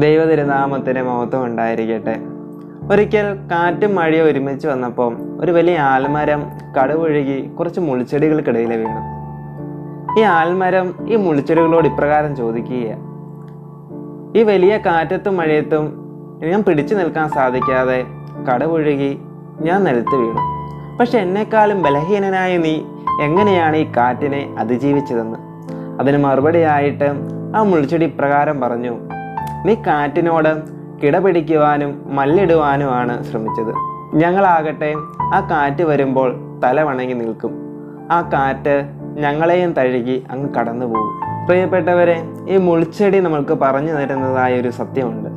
ദൈവതിരുനാമത്തിന് മഹത്വം ഉണ്ടായിരിക്കട്ടെ ഒരിക്കൽ കാറ്റും മഴയും ഒരുമിച്ച് വന്നപ്പോൾ ഒരു വലിയ ആൽമരം കടവൊഴുകി കുറച്ച് മുളിച്ചെടികൾക്കിടയിൽ വീണു. ഈ ആൽമരം ഈ മുളിച്ചെടികളോട് ഇപ്രകാരം ചോദിക്കുകയാണ് ഈ വലിയ കാറ്റത്തും മഴയത്തും ഞാൻ പിടിച്ചു നിൽക്കാൻ സാധിക്കാതെ കടവൊഴുകി ഞാൻ നിലത്ത് വീണു. പക്ഷെ എന്നെക്കാളും ബലഹീനനായ നീ എങ്ങനെയാണ് ഈ കാറ്റിനെ അതിജീവിച്ചതെന്ന്? അതിന് മറുപടിയായിട്ട് ആ മുൾച്ചെടി ഇപ്രകാരം പറഞ്ഞു നീ കാറ്റിനോട് കിടപിടിക്കുവാനും മല്ലിടുവാനുമാണ് ശ്രമിച്ചത്. ഞങ്ങളാകട്ടെ ആ കാറ്റ് വരുമ്പോൾ തല വണങ്ങി നിൽക്കും. ആ കാറ്റ് ഞങ്ങളെയും തഴുകി അങ്ങ് കടന്നു പോകും. പ്രിയപ്പെട്ടവരെ ഈ മുൾച്ചെടി നമ്മൾക്ക് പറഞ്ഞു തരുന്നതായ ഒരു സത്യമുണ്ട്.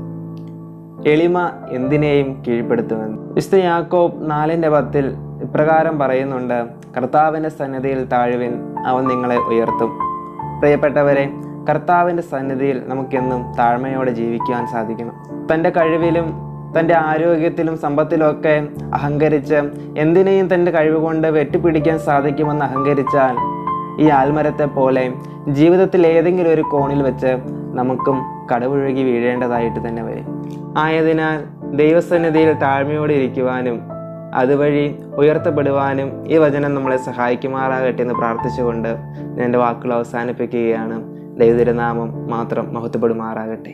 എളിമ എന്തിനേയും കീഴ്പ്പെടുത്തുമെന്ന്. വിശുദ്ധ യാക്കോബ് നാലിന്റെ പത്തിൽ ഇപ്രകാരം പറയുന്നുണ്ട് കർത്താവിന്റെ സന്നിധിയിൽ താഴ്വിൻ അവൻ നിങ്ങളെ ഉയർത്തും. പ്രിയപ്പെട്ടവരെ കർത്താവിന്റെ സന്നിധിയിൽ നമുക്കെന്നും താഴ്മയോടെ ജീവിക്കുവാൻ സാധിക്കണം. തന്റെ കഴിവിലും തന്റെ ആരോഗ്യത്തിലും സമ്പത്തിലും ഒക്കെ അഹങ്കരിച്ച് എന്തിനേയും തന്റെ കഴിവ് കൊണ്ട് വെട്ടിപ്പിടിക്കാൻ സാധിക്കുമെന്ന് അഹങ്കരിച്ചാൽ ഈ ആൽമരത്തെ പോലെ ജീവിതത്തിൽ ഏതെങ്കിലും ഒരു കോണിൽ വെച്ച് നമുക്കും കടപുഴകി വീഴേണ്ടതായിട്ട് തന്നെ വരും. ആയതിനാൽ ദൈവസന്നിധിയിൽ താഴ്മയോടെ ഇരിക്കുവാനും അതുവഴി ഉയർത്തപ്പെടുവാനും ഈ വചനം നമ്മളെ സഹായിക്കുമാറാകട്ടെ എന്ന് പ്രാർത്ഥിച്ചുകൊണ്ട് ഞാൻ എന്റെ വാക്കുകൾ അവസാനിപ്പിക്കുകയാണ്. ദൈവതിരുനാമം മാത്രം മഹത്വപ്പെടുമാറാകട്ടെ.